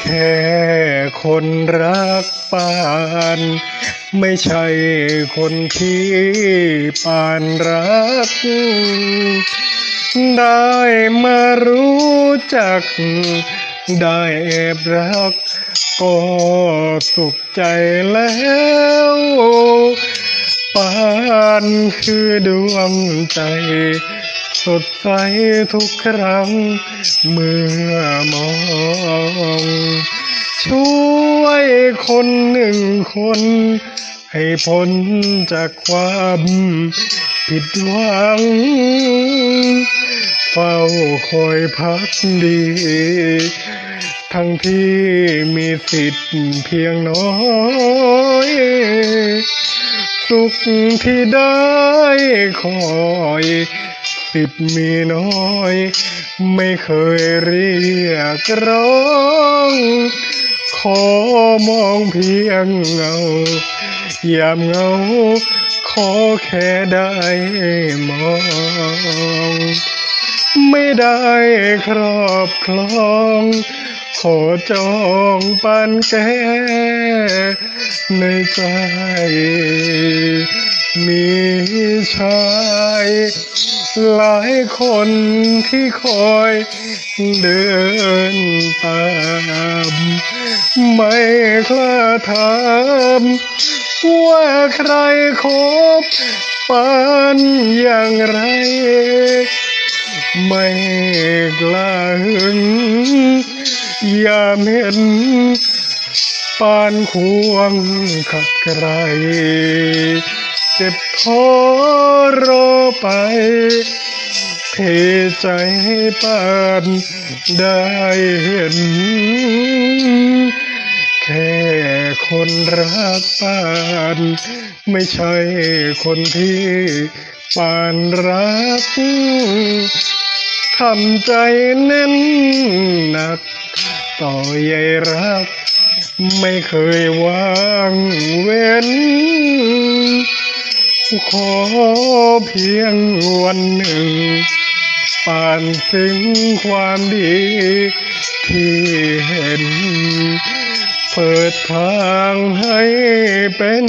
แค่คนรักปานไม่ใช่คนที่ปานรัก ได้มารู้จัก ได้แอบรัก ก็สุขใจแล้วปานคือดวงใจ สดใสทุกครั้ง เมื่อมอง ช่วยคนหนึ่งคน ให้พ้นจากความผิดหวัง เฝ้าคอยพักดี ทั้งที่มีสิทธิ์เพียงน้อยสุขที่ได้คอย สิบมีน้อย ไม่เคยเรียกร้อง ขอมองเพียงเงายามเงา ขอแค่ได้มอง ไม่ได้ครอบครอง ขอจองปันแก้ในใจ มีชายหลายคนที่คอยเดินตาม ไม่กล้าถามว่าใครคบปานอย่างไร ไม่กล้าหึงยามเห็นปานควงขัดไกลเจ็บท้อรอไปเทใจให้ปานได้เห็น แค่คนรักปาน ไม่ใช่คนที่ปานรัก ทำใจแน่นหนัก ต่อใยรัก ไม่เคยวางเว้น ขอเพียงวันหนึ่งปานถึงความดีที่เห็น เปิดทางให้เป็น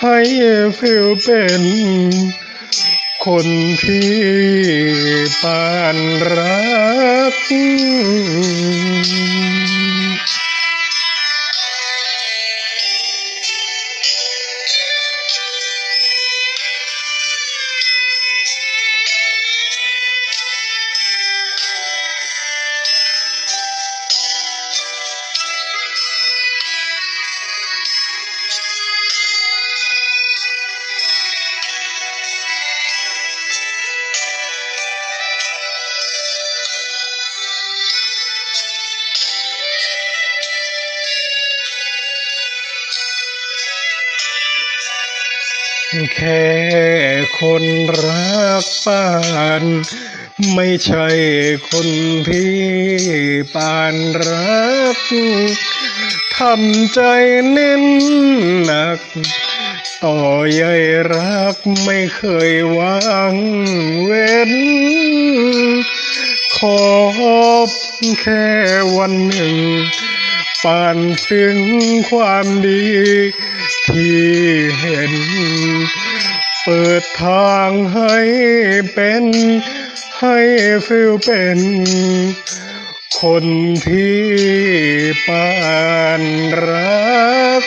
ให้ฟิลเป็น คนที่ปานรัก แค่คนรักปานไม่ใช่คนที่ปานรักทำใจแน่นหนัก ต่อใยรักไม่เคยวางเว้น ขอบแค่วันหนึ่ง ปันถึงความดี ที่เห็น เปิดทางให้เป็น ให้ฟิลเป็น คนที่ปานรัก